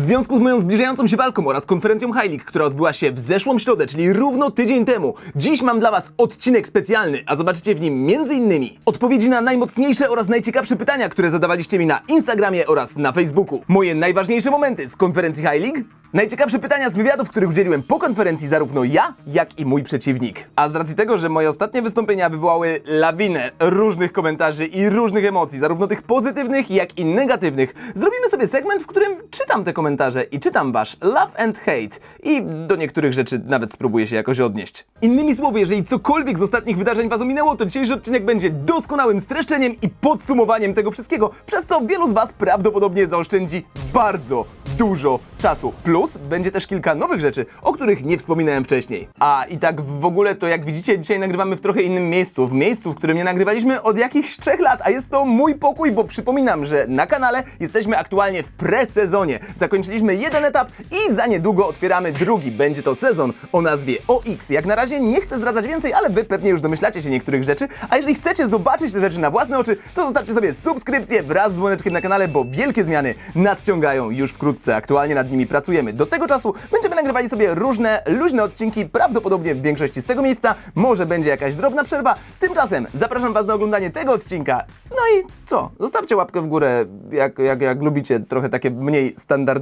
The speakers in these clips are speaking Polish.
W związku z moją zbliżającą się walką oraz konferencją League, która odbyła się w zeszłą środę, czyli równo tydzień temu, dziś mam dla Was odcinek specjalny, a zobaczycie w nim m.in. odpowiedzi na najmocniejsze oraz najciekawsze pytania, które zadawaliście mi na Instagramie oraz na Facebooku, moje najważniejsze momenty z konferencji League, najciekawsze pytania z wywiadów, których udzieliłem po konferencji zarówno ja, jak i mój przeciwnik. A z racji tego, że moje ostatnie wystąpienia wywołały lawinę różnych komentarzy i różnych emocji, zarówno tych pozytywnych, jak i negatywnych, zrobimy sobie segment, w którym czytam te komentarze i czytam wasz love and hate i do niektórych rzeczy nawet spróbuję się jakoś odnieść. Innymi słowy, jeżeli cokolwiek z ostatnich wydarzeń was ominęło, to dzisiejszy odcinek będzie doskonałym streszczeniem i podsumowaniem tego wszystkiego, przez co wielu z was prawdopodobnie zaoszczędzi bardzo dużo czasu. Plus będzie też kilka nowych rzeczy, o których nie wspominałem wcześniej. A i tak w ogóle to jak widzicie, dzisiaj nagrywamy w trochę innym miejscu. W miejscu, w którym nie nagrywaliśmy od jakichś trzech lat, a jest to mój pokój, bo przypominam, że na kanale jesteśmy aktualnie w presezonie. Zakończyliśmy jeden etap i za niedługo otwieramy drugi. Będzie to sezon o nazwie OX. Jak na razie nie chcę zdradzać więcej, ale wy pewnie już domyślacie się niektórych rzeczy, a jeżeli chcecie zobaczyć te rzeczy na własne oczy, to zostawcie sobie subskrypcję wraz z dzwoneczkiem na kanale, bo wielkie zmiany nadciągają już wkrótce. Aktualnie nad nimi pracujemy. Do tego czasu będziemy nagrywali sobie różne luźne odcinki, prawdopodobnie w większości z tego miejsca. Może będzie jakaś drobna przerwa. Tymczasem zapraszam Was na oglądanie tego odcinka. No i co? Zostawcie łapkę w górę, jak, jak, jak lubicie trochę takie mniej standardowe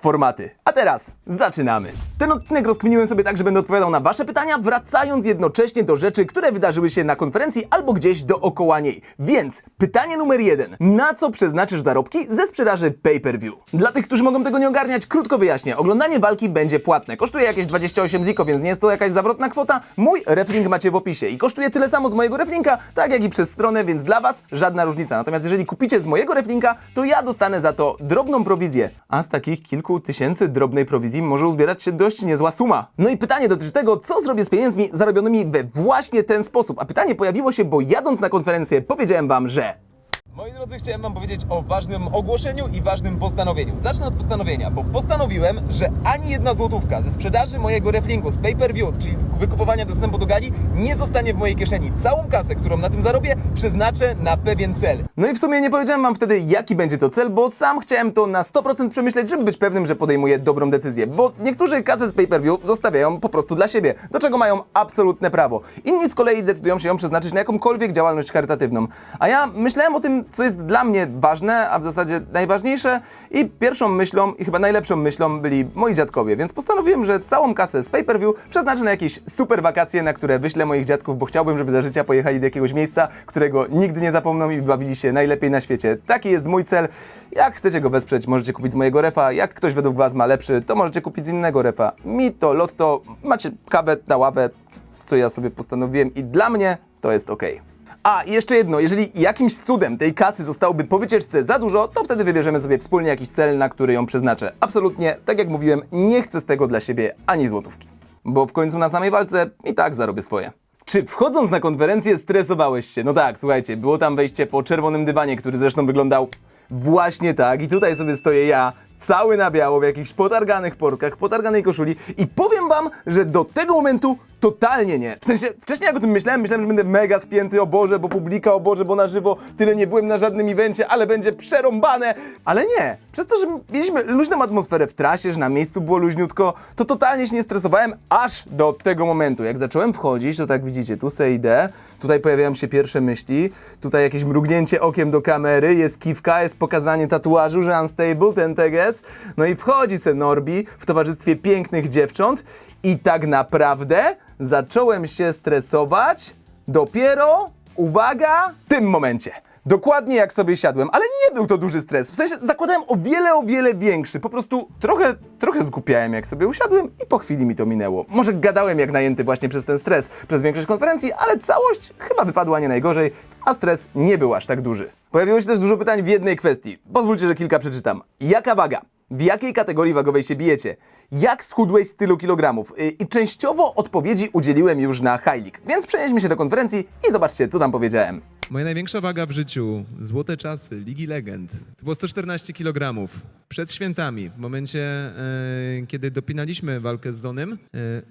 formaty. A teraz zaczynamy. Ten odcinek rozkminiłem sobie tak, że będę odpowiadał na Wasze pytania, wracając jednocześnie do rzeczy, które wydarzyły się na konferencji albo gdzieś dookoła niej. Więc pytanie numer jeden. Na co przeznaczysz zarobki ze sprzedaży pay-per-view? Dla tych, którzy mogą tego nie ogarniać, krótko wyjaśnię. Oglądanie walki będzie płatne. Kosztuje jakieś 28 ziko, więc nie jest to jakaś zawrotna kwota. Mój reflink macie w opisie i kosztuje tyle samo z mojego reflinka, tak jak i przez stronę, więc dla Was żadna różnica. Natomiast jeżeli kupicie z mojego reflinka, to ja dostanę za to drobną prowizję. A z takich kilku tysięcy drobnej prowizji może uzbierać się dość niezła suma. No i pytanie dotyczy tego, co zrobię z pieniędzmi zarobionymi we właśnie ten sposób. A pytanie pojawiło się, bo jadąc na konferencję powiedziałem Wam, że Moi drodzy, chciałem Wam powiedzieć o ważnym ogłoszeniu i ważnym postanowieniu. Zacznę od postanowienia, bo postanowiłem, że ani jedna złotówka ze sprzedaży mojego reflinku z pay-per-view, czyli wykupowania dostępu do gali, nie zostanie w mojej kieszeni. Całą kasę, którą na tym zarobię, przeznaczę na pewien cel. No i w sumie nie powiedziałem Wam wtedy, jaki będzie to cel, bo sam chciałem to na 100% przemyśleć, żeby być pewnym, że podejmuję dobrą decyzję. Bo niektórzy kasę z pay-per-view zostawiają po prostu dla siebie, do czego mają absolutne prawo. Inni z kolei decydują się ją przeznaczyć na jakąkolwiek działalność charytatywną. A ja myślałem o tym, co jest dla mnie ważne, a w zasadzie najważniejsze i pierwszą myślą i chyba najlepszą myślą byli moi dziadkowie, więc postanowiłem, że całą kasę z pay-per-view przeznaczę na jakieś super wakacje, na które wyślę moich dziadków, bo chciałbym, żeby za życia pojechali do jakiegoś miejsca, którego nigdy nie zapomną i bawili się najlepiej na świecie. Taki jest mój cel. Jak chcecie go wesprzeć, możecie kupić z mojego refa. Jak ktoś według Was ma lepszy, to możecie kupić z innego refa. Mi to, lotto, macie kawę na ławę, co ja sobie postanowiłem i dla mnie to jest ok. A, jeszcze jedno, jeżeli jakimś cudem tej kasy zostałoby po wycieczce za dużo, to wtedy wybierzemy sobie wspólnie jakiś cel, na który ją przeznaczę. Absolutnie, tak jak mówiłem, nie chcę z tego dla siebie ani złotówki. Bo w końcu na samej walce i tak zarobię swoje. Czy wchodząc na konferencję stresowałeś się? No tak, słuchajcie, było tam wejście po czerwonym dywanie, który zresztą wyglądał właśnie tak. I tutaj sobie stoję ja, cały na biało, w jakichś potarganych portkach, potarganej koszuli i powiem wam, że do tego momentu totalnie nie. W sensie, wcześniej jak o tym myślałem, myślałem, że będę mega spięty, o Boże, bo publika, o Boże, bo na żywo tyle nie byłem na żadnym evencie, ale będzie przerąbane. Ale nie. Przez to, że mieliśmy luźną atmosferę w trasie, że na miejscu było luźniutko, to totalnie się nie stresowałem, aż do tego momentu. Jak zacząłem wchodzić, to tak widzicie, tu se idę, tutaj pojawiają się pierwsze myśli, tutaj jakieś mrugnięcie okiem do kamery, jest kiwka, jest pokazanie tatuażu, że unstable, ten no i wchodzi se Norbi w towarzystwie pięknych dziewcząt i tak naprawdę zacząłem się stresować dopiero, uwaga, w tym momencie. Dokładnie jak sobie siadłem, ale nie był to duży stres. W sensie zakładałem o wiele, o wiele większy. Po prostu trochę, trochę zgupiałem jak sobie usiadłem i po chwili mi to minęło. Może gadałem jak najęty właśnie przez ten stres, przez większość konferencji, ale całość chyba wypadła nie najgorzej, a stres nie był aż tak duży. Pojawiło się też dużo pytań w jednej kwestii. Pozwólcie, że kilka przeczytam. Jaka waga? W jakiej kategorii wagowej się bijecie? Jak schudłeś z tylu kilogramów? Y, I częściowo odpowiedzi udzieliłem już na League, więc przenieśmy się do konferencji i zobaczcie, co tam powiedziałem. Moja największa waga w życiu, złote czasy, Ligi Legend, to było 114 kg. Przed świętami, w momencie, e, kiedy dopinaliśmy walkę z Zonem, e,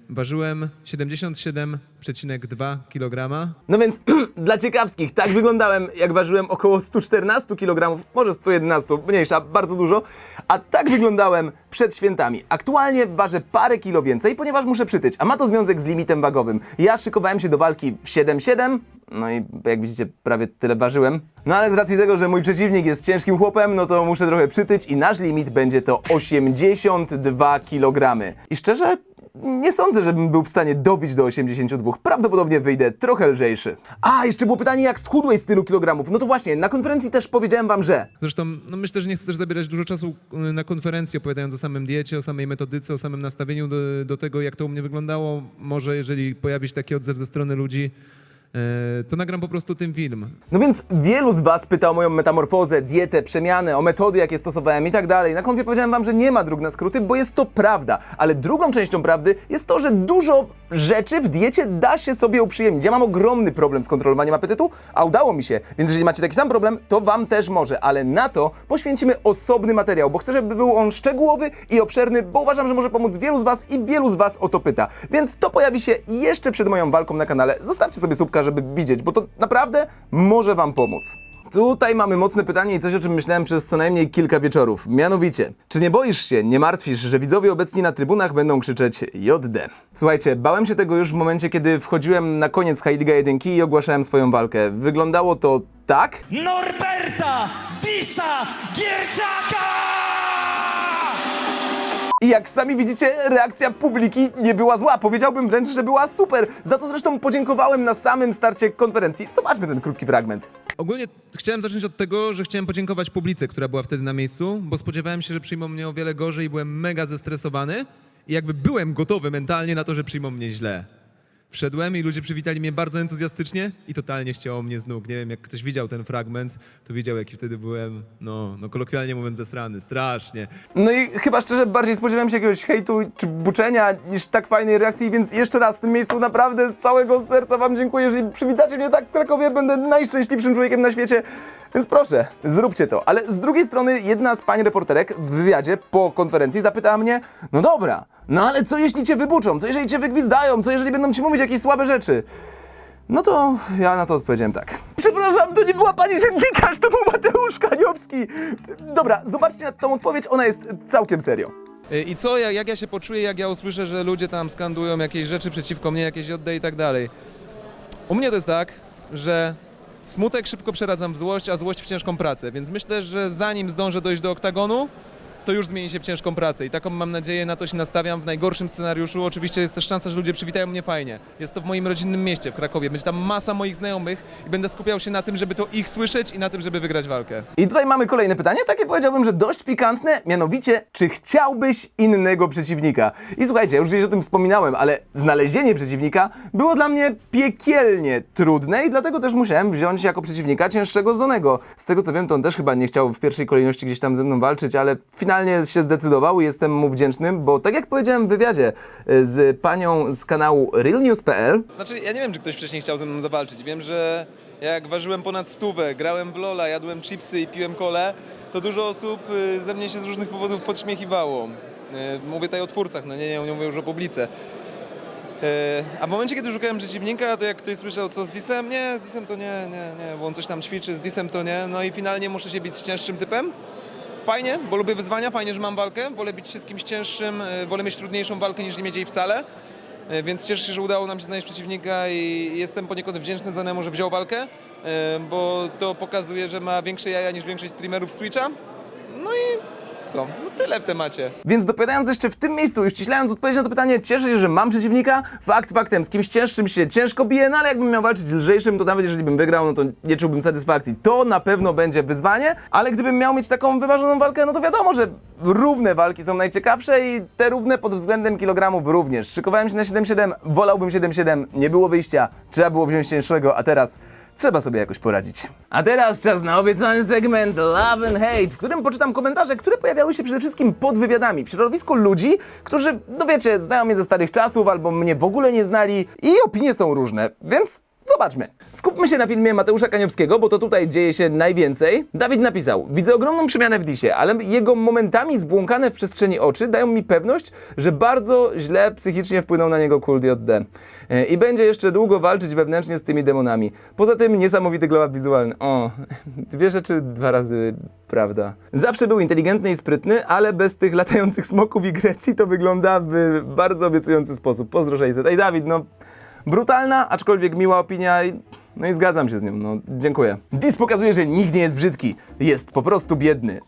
ważyłem 77,2 kg. No więc dla ciekawskich, tak wyglądałem, jak ważyłem około 114 kg, może 111, mniejsza, bardzo dużo, a tak wyglądałem przed świętami. Aktualnie ważę parę kilo więcej, ponieważ muszę przytyć, a ma to związek z limitem wagowym. Ja szykowałem się do walki w 7,7, no i jak widzicie, prawie tyle ważyłem. No ale z racji tego, że mój przeciwnik jest ciężkim chłopem, no to muszę trochę przytyć i nasz limit będzie to 82 kg. I szczerze, nie sądzę, żebym był w stanie dobić do 82. Prawdopodobnie wyjdę trochę lżejszy. A, jeszcze było pytanie, jak schudłeś z tylu kilogramów. No to właśnie, na konferencji też powiedziałem wam, że Zresztą no myślę, że nie chcę też zabierać dużo czasu y, na konferencji, opowiadając o samym diecie, o samej metodyce, o samym nastawieniu do, do tego, jak to u mnie wyglądało. Może jeżeli pojawi się taki odzew ze strony ludzi, to nagram po prostu tym film. No więc wielu z Was pyta o moją metamorfozę, dietę, przemianę, o metody, jakie stosowałem i tak dalej. Na konfie powiedziałem Wam, że nie ma dróg na skróty, bo jest to prawda. Ale drugą częścią prawdy jest to, że dużo rzeczy w diecie da się sobie uprzyjemnić. Ja mam ogromny problem z kontrolowaniem apetytu, a udało mi się. Więc jeżeli macie taki sam problem, to Wam też może. Ale na to poświęcimy osobny materiał, bo chcę, żeby był on szczegółowy i obszerny, bo uważam, że może pomóc wielu z Was i wielu z Was o to pyta. Więc to pojawi się jeszcze przed moją walką na kanale. Zostawcie sobie subka, żeby widzieć, bo to naprawdę może Wam pomóc. Tutaj mamy mocne pytanie i coś, o czym myślałem przez co najmniej kilka wieczorów. Mianowicie, czy nie boisz się, nie martwisz, że widzowie obecni na trybunach będą krzyczeć JD? Słuchajcie, bałem się tego już w momencie, kiedy wchodziłem na koniec High Liga 1 i ogłaszałem swoją walkę. Wyglądało to tak, Norberta Disa Gierczaka! Jak sami widzicie, reakcja publiki nie była zła. Powiedziałbym wręcz, że była super. Za co zresztą podziękowałem na samym starcie konferencji. Zobaczmy ten krótki fragment. Ogólnie chciałem zacząć od tego, że chciałem podziękować publice, która była wtedy na miejscu, bo spodziewałem się, że przyjmą mnie o wiele gorzej i byłem mega zestresowany i jakby byłem gotowy mentalnie na to, że przyjmą mnie źle. Wszedłem i ludzie przywitali mnie bardzo entuzjastycznie i totalnie ścięło mnie z nóg. Nie wiem, jak ktoś widział ten fragment, to wiedział, jaki wtedy byłem, no, no kolokwialnie mówiąc, zesrany, strasznie. No i chyba szczerze bardziej spodziewałem się jakiegoś hejtu czy buczenia niż tak fajnej reakcji, więc jeszcze raz w tym miejscu naprawdę z całego serca wam dziękuję. Jeżeli przywitacie mnie tak w Krakowie, będę najszczęśliwszym człowiekiem na świecie. Więc proszę, zróbcie to. Ale z drugiej strony jedna z pań reporterek w wywiadzie po konferencji zapytała mnie, no dobra, no ale co jeśli cię wybuczą, co jeżeli cię wygwizdają, co jeżeli będą ci mówić jakieś słabe rzeczy? No to ja na to odpowiedziałem tak. Przepraszam, to nie była pani dziennikarz, to był Mateusz Kaniowski. Dobra, zobaczcie na tą odpowiedź, ona jest całkiem serio. Y, I co, jak, jak ja się poczuję, jak ja usłyszę, że ludzie tam skandują jakieś rzeczy przeciwko mnie, jakieś oddaj i tak dalej. U mnie to jest tak, że smutek szybko przeradzam w złość, a złość w ciężką pracę, więc myślę, że zanim zdążę dojść do oktagonu, to już zmieni się w ciężką pracę i taką mam nadzieję, na to się nastawiam w najgorszym scenariuszu. Oczywiście jest też szansa, że ludzie przywitają mnie fajnie. Jest to w moim rodzinnym mieście, w Krakowie. Będzie tam masa moich znajomych i będę skupiał się na tym, żeby to ich słyszeć i na tym, żeby wygrać walkę. I tutaj mamy kolejne pytanie, takie powiedziałbym, że dość pikantne, mianowicie, czy chciałbyś innego przeciwnika? I słuchajcie, już gdzieś o tym wspominałem, ale znalezienie przeciwnika było dla mnie piekielnie trudne i dlatego też musiałem wziąć jako przeciwnika cięższego Zonego. Z tego co wiem, to on też chyba nie chciał w pierwszej kolejności gdzieś tam ze mną walczyć, ale finalnie się zdecydował i jestem mu wdzięczny, bo tak jak powiedziałem w wywiadzie y, z panią z kanału realnews.pl, Znaczy, ja nie wiem, czy ktoś wcześniej chciał ze mną zawalczyć. Wiem, że jak ważyłem ponad stówę, grałem w Lola, jadłem chipsy i piłem kole, to dużo osób y, ze mnie się z różnych powodów podśmiechiwało. Y, Mówię tutaj o twórcach, no nie, nie, nie mówię już o publice. A w momencie, kiedy szukałem przeciwnika, to jak ktoś słyszał, co z Disem, nie, z Disem to nie, nie, nie, bo on coś tam ćwiczy, z Disem to nie. No i finalnie muszę się bić z cięższym typem. Fajnie, bo lubię wyzwania, fajnie, że mam walkę. Wolę bić się z kimś cięższym, y, wolę mieć trudniejszą walkę niż nie mieć jej wcale. E, Więc cieszę się, że udało nam się znaleźć przeciwnika i jestem poniekąd wdzięczny za niemu, że wziął walkę, e, bo to pokazuje, że ma większe jaja niż większość streamerów z Twitcha. No i No tyle w temacie. Więc dopowiadając jeszcze w tym miejscu, już ściślając odpowiedź na to pytanie, cieszę się, że mam przeciwnika. Fakt faktem, z kimś cięższym się ciężko bije, no ale jakbym miał walczyć z lżejszym, to nawet jeżeli bym wygrał, no to nie czułbym satysfakcji. To na pewno będzie wyzwanie, ale gdybym miał mieć taką wyważoną walkę, no to wiadomo, że równe walki są najciekawsze i te równe pod względem kilogramów również. Szykowałem się na 7,7, wolałbym 7,7, nie było wyjścia, trzeba było wziąć cięższego, a teraz Trzeba sobie jakoś poradzić. A teraz czas na obiecany segment Love and Hate, w którym poczytam komentarze, które pojawiały się przede wszystkim pod wywiadami, w środowisku ludzi, którzy, no wiecie, znają mnie ze starych czasów albo mnie w ogóle nie znali i opinie są różne, więc Zobaczmy. Skupmy się na filmie Mateusza Kaniowskiego, bo to tutaj dzieje się najwięcej. Dawid napisał: Widzę ogromną przemianę w Disie, ale jego momentami zbłąkane w przestrzeni oczy dają mi pewność, że bardzo źle psychicznie wpłynął na niego Cool JD. E, I będzie jeszcze długo walczyć wewnętrznie z tymi demonami. Poza tym niesamowity glow up wizualny. O, dwie rzeczy dwa razy prawda. Zawsze był inteligentny i sprytny, ale bez tych latających smoków i Grecji to wygląda w bardzo obiecujący sposób. Pozdro 600. Ej Dawid, no brutalna, aczkolwiek miła opinia i, no i zgadzam się z nią, no dziękuję. Dis pokazuje, że nikt nie jest brzydki, jest po prostu biedny.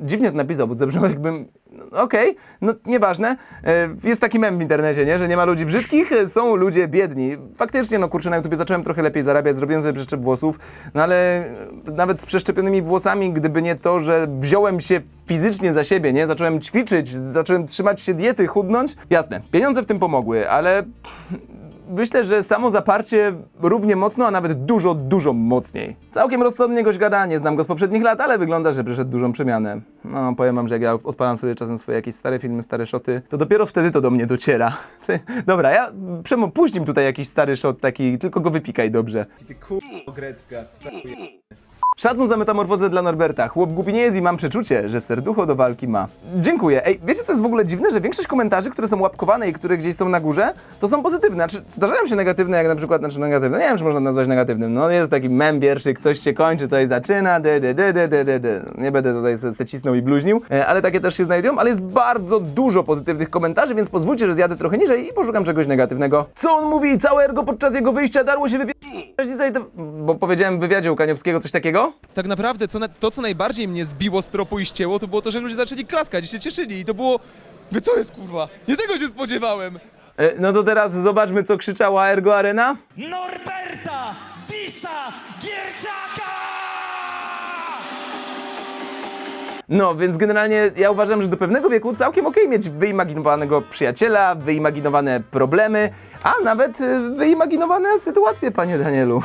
Dziwnie to napisał, bo zabrzmiało jakbym... no, Okej, no nieważne. E, Jest taki mem w internecie, nie? Że nie ma ludzi brzydkich, są ludzie biedni. Faktycznie, no kurczę, na YouTubie zacząłem trochę lepiej zarabiać, zrobiłem sobie przeszczep włosów, no ale e, nawet z przeszczepionymi włosami, gdyby nie to, że wziąłem się fizycznie za siebie, nie? Zacząłem ćwiczyć, zacząłem trzymać się diety, chudnąć. Jasne, pieniądze w tym pomogły, ale myślę, że samo zaparcie równie mocno, a nawet dużo, dużo mocniej. Całkiem rozsądnie goś gada, nie znam go z poprzednich lat, ale wygląda, że przeszedł dużą przemianę. No, powiem wam, że jak ja odpalam sobie czasem swoje jakieś stare filmy, stare szoty, to dopiero wtedy to do mnie dociera. Dobra, ja przemo puścim tutaj jakiś stary shot taki, tylko go wypikaj dobrze. Ty kurwa grecka, Szacun za metamorfozę dla Norberta. Chłop głupi nie jest i mam przeczucie, że serducho do walki ma. Dziękuję. Ej, wiecie co jest w ogóle dziwne? Że większość komentarzy, które są łapkowane i które gdzieś są na górze, to są pozytywne. Znaczy, zdarzają się negatywne, jak na przykład, znaczy negatywne, nie wiem, czy można nazwać negatywnym. No jest taki mem wierszyk, coś się kończy, coś zaczyna, de, de, de, de, de, de. Nie będę tutaj se, cisnął i bluźnił, e, ale takie też się znajdują, ale jest bardzo dużo pozytywnych komentarzy, więc pozwólcie, że zjadę trochę niżej i poszukam czegoś negatywnego. Co on mówi? Całe ergo podczas jego wyjścia darło się wypie... Bo powiedziałem w wywiadzie u Kaniowskiego coś takiego? Tak naprawdę co na, to, co najbardziej mnie zbiło z tropu i ścięło, to było to, że ludzie zaczęli klaskać i się cieszyli i to było... Wy co jest kurwa? Nie tego się spodziewałem! E, No to teraz zobaczmy, co krzyczała Ergo Arena. Norberta Disa Gierczaka! No, więc generalnie ja uważam, że do pewnego wieku całkiem okej mieć wyimaginowanego przyjaciela, wyimaginowane problemy, a nawet y, wyimaginowane sytuacje, panie Danielu.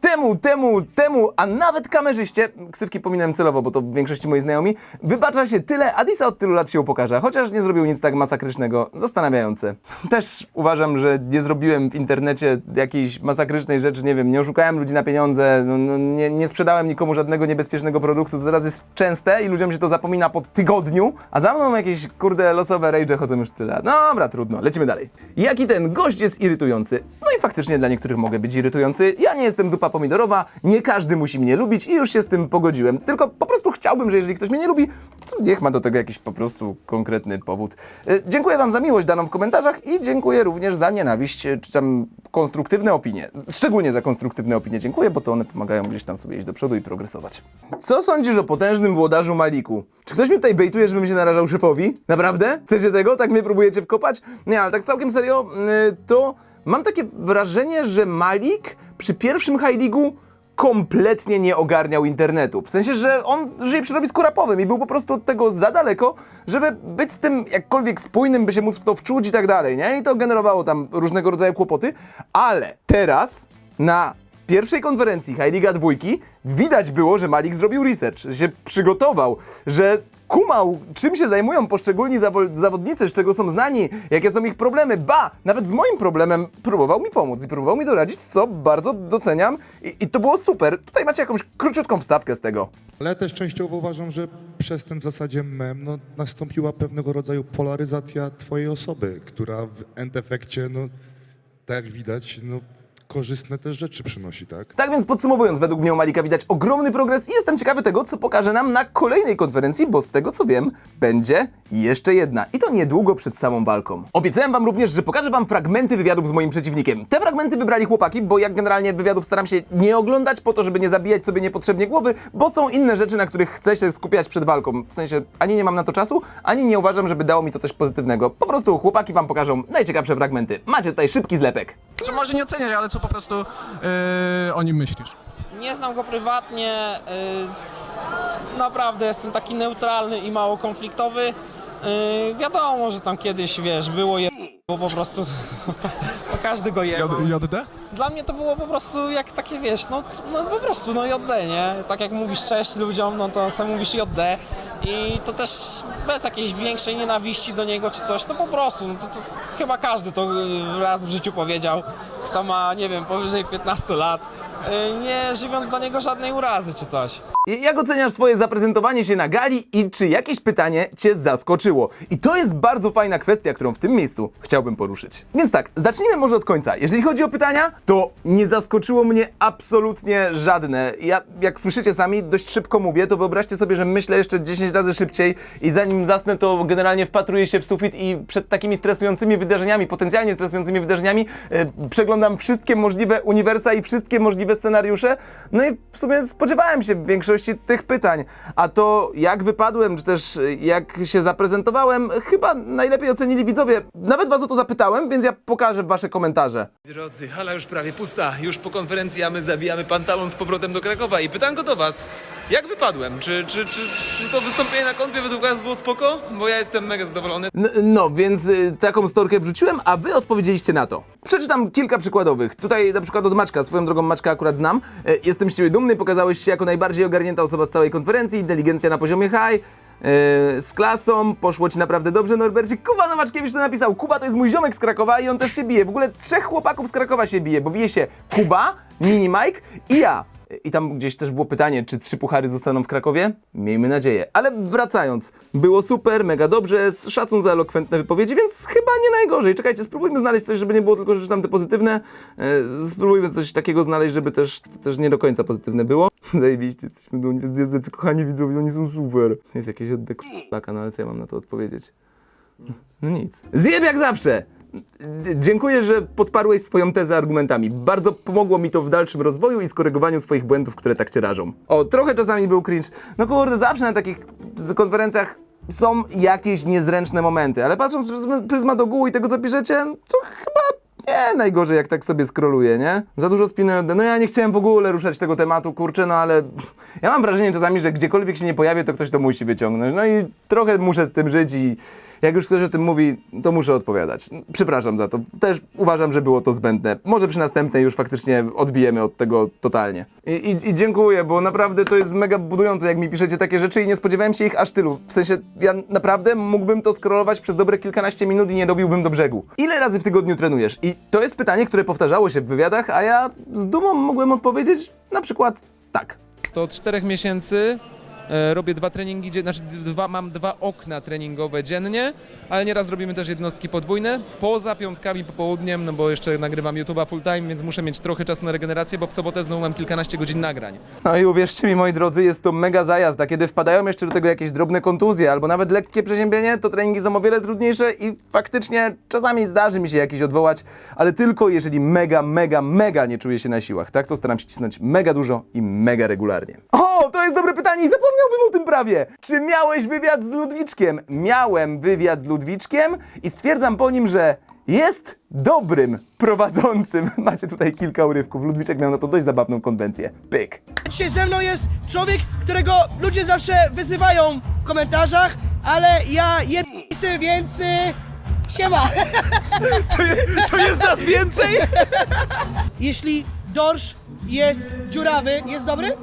Temu, temu, temu, a nawet kamerzyście, ksywki pominąłem celowo, bo to w większości moi znajomi, wybacza się tyle, a Disa od tylu lat się upokarza, chociaż nie zrobił nic tak masakrycznego, zastanawiające. Też uważam, że nie zrobiłem w internecie jakiejś masakrycznej rzeczy, nie wiem, nie oszukałem ludzi na pieniądze, no, no, nie, nie sprzedałem nikomu żadnego niebezpiecznego produktu, co teraz jest częste i ludziom się to zapomina po tygodniu, a za mną jakieś, kurde, losowe rage chodzą już tyle. Dobra, trudno, lecimy dalej. Jaki ten gość jest irytujący? No i faktycznie dla niektórych mogę być irytujący. Ja nie jestem zupa pomidorowa, nie każdy musi mnie lubić i już się z tym pogodziłem. Tylko po prostu chciałbym, że jeżeli ktoś mnie nie lubi, to niech ma do tego jakiś po prostu konkretny powód. E, Dziękuję wam za miłość daną w komentarzach i dziękuję również za nienawiść, e, czy tam konstruktywne opinie. Szczególnie za konstruktywne opinie dziękuję, bo to one pomagają gdzieś tam sobie iść do przodu i progresować. Co sądzisz o potężnym włodarzu Maliku? Czy ktoś mnie tutaj bejtuje, żebym się narażał szefowi? Naprawdę? Chcecie tego? Tak mnie próbujecie wkopać? Nie, ale tak całkiem serio, y, to mam takie wrażenie, że Malik przy pierwszym High kompletnie nie ogarniał internetu. W sensie, że on żyje przy rowisku rapowym i był po prostu od tego za daleko, żeby być z tym jakkolwiek spójnym, by się móc w to wczuć i tak dalej, nie? I to generowało tam różnego rodzaju kłopoty, ale teraz na pierwszej konferencji High dwójki widać było, że Malik zrobił research, że się przygotował, że kumał, czym się zajmują poszczególni zawo- zawodnicy, z czego są znani, jakie są ich problemy. Ba, nawet z moim problemem próbował mi pomóc i próbował mi doradzić, co bardzo doceniam i, i to było super. Tutaj macie jakąś króciutką wstawkę z tego. Ale też częściowo uważam, że przez ten w zasadzie mem no, nastąpiła pewnego rodzaju polaryzacja twojej osoby, która w end efekcie, no, tak jak widać, no, korzystne też rzeczy przynosi, tak? Tak więc podsumowując, według mnie u Malika widać ogromny progres i jestem ciekawy tego, co pokaże nam na kolejnej konferencji, bo z tego co wiem, będzie jeszcze jedna. I to niedługo przed samą walką. Obiecałem wam również, że pokażę wam fragmenty wywiadów z moim przeciwnikiem. Te fragmenty wybrali chłopaki, bo jak generalnie wywiadów staram się nie oglądać po to, żeby nie zabijać sobie niepotrzebnie głowy, bo są inne rzeczy, na których chcę się skupiać przed walką. W sensie, ani nie mam na to czasu, ani nie uważam, żeby dało mi to coś pozytywnego. Po prostu chłopaki wam pokażą najciekawsze fragmenty. Macie tutaj szybki zlepek. Że może nie oceniać, ale co po prostu yy, o nim myślisz? Nie znam go prywatnie. y, z- Naprawdę jestem taki neutralny i mało konfliktowy. Y, Wiadomo, że tam kiedyś, wiesz, było je... bo po prostu no, każdy go je. JD? Dla mnie to było po prostu jak takie, wiesz, no, no po prostu, no JD, nie? Tak jak mówisz cześć ludziom, no to sam mówisz JD i to też bez jakiejś większej nienawiści do niego czy coś, no po prostu, no to, to chyba każdy to y, raz w życiu powiedział. Kto ma, nie wiem, powyżej 15 lat, y, nie żywiąc dla niego żadnej urazy czy coś. Jak oceniasz swoje zaprezentowanie się na gali i czy jakieś pytanie Cię zaskoczyło? I to jest bardzo fajna kwestia, którą w tym miejscu chciałbym poruszyć. Więc tak, zacznijmy może od końca. Jeżeli chodzi o pytania, to nie zaskoczyło mnie absolutnie żadne. Ja, jak słyszycie sami, dość szybko mówię, to wyobraźcie sobie, że myślę jeszcze 10 razy szybciej i zanim zasnę, to generalnie wpatruję się w sufit i przed takimi stresującymi wydarzeniami, potencjalnie stresującymi wydarzeniami, e, przeglądam wszystkie możliwe uniwersa i wszystkie możliwe scenariusze. No i w sumie spodziewałem się większości tych pytań. A to jak wypadłem, czy też e, jak się zaprezentowałem, chyba najlepiej ocenili widzowie. Nawet was o to zapytałem, więc ja pokażę wasze komentarze. Drodzy, hala już prawie pusta. Już po konferencji, a my zabijamy pantalon z powrotem do Krakowa. I pytanko do was. Jak wypadłem? Czy, czy, czy, czy to wystąpienie na konfie według was było spoko? Bo ja jestem mega zadowolony. N- no, więc y, taką storkę wrzuciłem, a wy odpowiedzieliście na to. Przeczytam kilka przykładowych. Tutaj na przykład od Maczka, swoją drogą Maczka akurat znam. E, jestem z ciebie dumny, pokazałeś się jako najbardziej ogarnięta osoba z całej konferencji, inteligencja na poziomie high. e, z klasą, poszło ci naprawdę dobrze, Norbercik. Kuba Nowaczkiewicz to napisał. Kuba to jest mój ziomek z Krakowa i on też się bije. W ogóle trzech chłopaków z Krakowa się bije, bo bije się Kuba, Mini Mike i ja. I tam gdzieś też było pytanie, czy trzy puchary zostaną w Krakowie? Miejmy nadzieję. Ale wracając, było super, mega dobrze, szacun za elokwentne wypowiedzi, więc chyba nie najgorzej. Czekajcie, spróbujmy znaleźć coś, żeby nie było tylko rzeczy tam te pozytywne. E, spróbujmy coś takiego znaleźć, żeby też, też nie do końca pozytywne było. Zajebiście, jesteśmy dumni, jest, kochani widzowie, oni są super. Jest jakieś oddech no ale co ja mam na to odpowiedzieć? No nic. Zjeb jak zawsze! Dziękuję, że podparłeś swoją tezę argumentami. Bardzo pomogło mi to w dalszym rozwoju i skorygowaniu swoich błędów, które tak cię rażą. O, trochę czasami był cringe. No kurde, zawsze na takich konferencjach są jakieś niezręczne momenty, ale patrząc przez pryzmat ogółu i tego, co piszecie, to chyba nie najgorzej, jak tak sobie skroluję, nie? Za dużo spiny. No ja nie chciałem w ogóle ruszać tego tematu, kurczę, no ale ja mam wrażenie czasami, że gdziekolwiek się nie pojawię, to ktoś to musi wyciągnąć. No i trochę muszę z tym żyć i jak już ktoś o tym mówi, to muszę odpowiadać. Przepraszam za to. Też uważam, że było to zbędne. Może przy następnej już faktycznie odbijemy od tego totalnie. I, i, I dziękuję, bo naprawdę to jest mega budujące, jak mi piszecie takie rzeczy i nie spodziewałem się ich aż tylu. W sensie, ja naprawdę mógłbym to scrollować przez dobre kilkanaście minut i nie dobiłbym do brzegu. Ile razy w tygodniu trenujesz? I to jest pytanie, które powtarzało się w wywiadach, a ja z dumą mogłem odpowiedzieć na przykład tak. To od czterech miesięcy robię dwa treningi, znaczy dwa, mam dwa okna treningowe dziennie, ale nieraz robimy też jednostki podwójne, poza piątkami popołudniem, no bo jeszcze nagrywam YouTube'a full time, więc muszę mieć trochę czasu na regenerację, bo w sobotę znowu mam kilkanaście godzin nagrań. No i uwierzcie mi, moi drodzy, jest to mega zajazd, a kiedy wpadają jeszcze do tego jakieś drobne kontuzje albo nawet lekkie przeziębienie, to treningi są o wiele trudniejsze i faktycznie czasami zdarzy mi się jakiś odwołać, ale tylko jeżeli mega, mega, mega nie czuję się na siłach, tak? To staram się cisnąć mega dużo i mega regularnie. O, to jest dobre pytanie i zapomniałbym o tym prawie! Czy miałeś wywiad z Ludwiczkiem? Miałem wywiad z Ludwiczkiem i stwierdzam po nim, że jest dobrym prowadzącym. Macie tutaj kilka urywków. Ludwiczek miał na to dość zabawną konwencję. Pyk. Dzisiaj ze mną jest człowiek, którego ludzie zawsze wyzywają w komentarzach, ale ja jebisy, więc y, siema. To jest nas więcej? Jeśli dorsz jest dziurawy, jest dobry?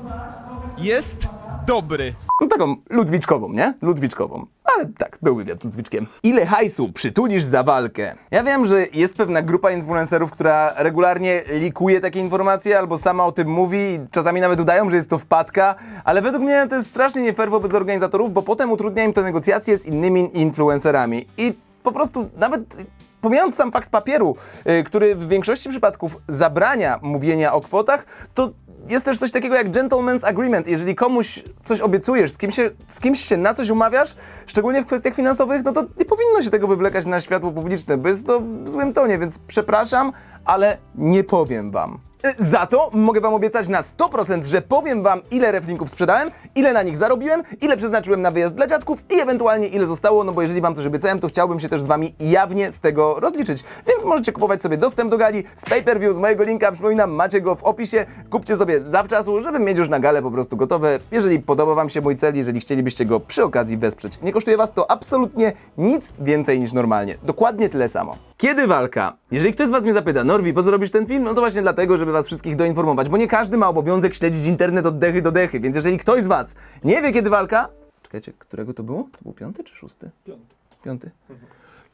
Jest dobry. No taką ludwiczkową, nie? Ludwiczkową. Ale tak, był wywiad Ludwiczkiem. Ile hajsu przytulisz za walkę? Ja wiem, że jest pewna grupa influencerów, która regularnie likuje takie informacje albo sama o tym mówi czasami nawet udają, że jest to wpadka, ale według mnie to jest strasznie nie fair wobec organizatorów, bo potem utrudnia im to negocjacje z innymi influencerami. I po prostu nawet pomijając sam fakt papieru, y, który w większości przypadków zabrania mówienia o kwotach, to jest też coś takiego jak gentleman's agreement. Jeżeli komuś coś obiecujesz, z, kim się, z kimś się na coś umawiasz, szczególnie w kwestiach finansowych, no to nie powinno się tego wywlekać na światło publiczne, bo jest to w złym tonie, więc przepraszam, ale nie powiem wam. Za to mogę wam obiecać na 100%, że powiem wam, ile reflinków sprzedałem, ile na nich zarobiłem, ile przeznaczyłem na wyjazd dla dziadków i ewentualnie ile zostało, no bo jeżeli wam coś obiecałem, to chciałbym się też z wami jawnie z tego rozliczyć. Więc możecie kupować sobie dostęp do gali z pay-per-view, z mojego linka, przypominam, macie go w opisie. Kupcie sobie zawczasu, żeby mieć już na galę po prostu gotowe. Jeżeli podoba wam się mój cel, jeżeli chcielibyście go przy okazji wesprzeć. Nie kosztuje was to absolutnie nic więcej niż normalnie. Dokładnie tyle samo. Kiedy walka? Jeżeli ktoś z was mnie zapyta, Norbi, po co robisz ten film? No to właśnie dlatego, żeby was wszystkich doinformować, bo nie każdy ma obowiązek śledzić internet od dechy do dechy, więc jeżeli ktoś z was nie wie, kiedy walka... Czekajcie, którego to było? To był piąty czy szósty? Piąty. Piąty?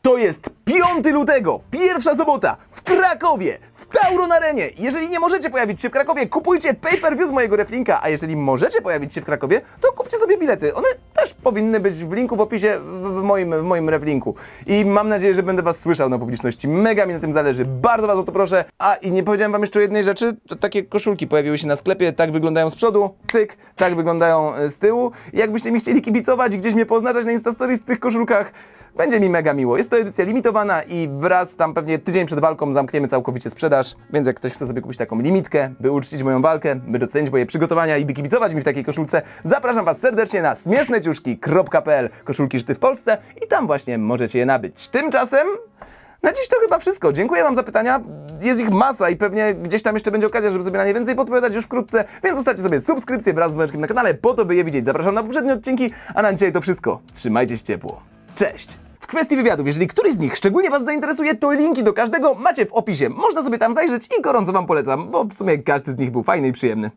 To jest 5 lutego, pierwsza sobota w Krakowie, w Tauron Arenie. Jeżeli nie możecie pojawić się w Krakowie, kupujcie pay-per-view z mojego reflinka, a jeżeli możecie pojawić się w Krakowie, to kupcie sobie bilety. One też powinny być w linku w opisie w, w moim, w moim reflinku. I mam nadzieję, że będę was słyszał na publiczności. Mega mi na tym zależy. Bardzo was o to proszę. A i nie powiedziałem wam jeszcze jednej rzeczy. To takie koszulki pojawiły się na sklepie. Tak wyglądają z przodu, cyk, tak wyglądają e, z tyłu. Jakbyście mi chcieli kibicować gdzieś mnie poznaczać na Instastories w tych koszulkach, będzie mi mega miło. Jest to edycja limitowana i wraz tam pewnie tydzień przed walką zamkniemy całkowicie sprzedaż, więc jak ktoś chce sobie kupić taką limitkę, by uczcić moją walkę, by docenić moje przygotowania i by kibicować mi w takiej koszulce, zapraszam Was serdecznie na śmieszneciuszki.pl koszulki szyty w Polsce i tam właśnie możecie je nabyć. Tymczasem na dziś to chyba wszystko. Dziękuję Wam za pytania. Jest ich masa i pewnie gdzieś tam jeszcze będzie okazja, żeby sobie na nie więcej podpowiadać już wkrótce, więc zostawcie sobie subskrypcję wraz z dzwoneczkiem na kanale po to, by je widzieć. Zapraszam na poprzednie odcinki, a na dzisiaj to wszystko. Trzymajcie się ciepło. Cześć! Kwestii wywiadów, jeżeli któryś z nich szczególnie Was zainteresuje, to linki do każdego macie w opisie. Można sobie tam zajrzeć i gorąco Wam polecam, bo w sumie każdy z nich był fajny i przyjemny.